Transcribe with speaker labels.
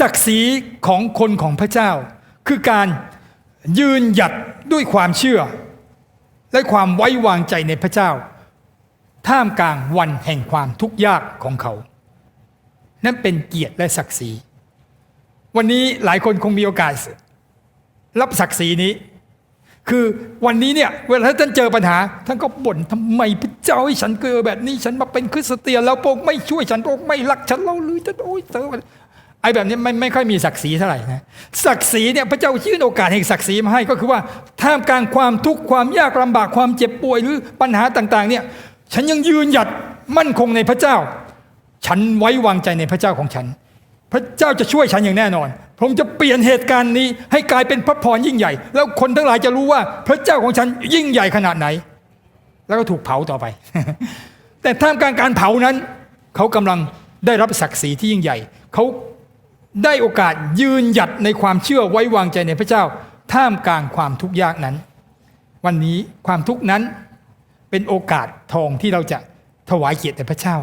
Speaker 1: ศักดิ์ศรีของคนของพระเจ้า คือการยืนหยัดด้วยความเชื่อ และความไว้วางใจในพระเจ้า ท่ามกลางวันแห่งความทุกข์ยากของเขา นั่นเป็นเกียรติและศักดิ์ศรี วันนี้หลายคนคงมีโอกาส รับศักดิ์ศรีนี้ คือวันนี้เนี่ยเวลาท่านเจอปัญหา ท่านก็บ่นทำไมพระเจ้าให้ฉันเกิดแบบนี้ ฉันมาเป็นคริสเตียนแล้วพระองไม่ช่วยฉันพระองไม่รักฉันเราเลยฉันโอ๊ยเจอ ไอ้แบบนี้ไม่ไม่ค่อยมีศักดิ์ศรีเท่าไหร่นะศักดิ์ศรีเนี่ยพระเจ้ายื่นโอกาสแห่งศักดิ์ศรีมาให้ก็คือว่าท่ามกลางความทุกข์ความยากลำบากความเจ็บป่วยหรือปัญหาต่างๆเนี่ยฉันยังยืนหยัดมั่นคงในพระเจ้า ฉันไว้วางใจในพระเจ้าของฉัน พระเจ้าจะช่วยฉันอย่างแน่นอนผมจะเปลี่ยนเหตุการณ์นี้ให้กลายเป็นพระพรยิ่งใหญ่ แล้วคนทั้งหลายจะรู้ว่าพระเจ้าของฉันยิ่งใหญ่ขนาดไหน แล้วก็ถูกเผาต่อไป แต่ท่ามกลางการเผานั้น เขากำลังได้รับศักดิ์ศรีที่ยิ่งใหญ่ เขา ได้โอกาสยืนหยัดในความเชื่อไว้วางใจในพระเจ้า ท่ามกลางความทุกข์ยากนั้น วันนี้ความทุกข์นั้นเป็นโอกาสทองที่เราจะถวายเกียรติแด่พระเจ้า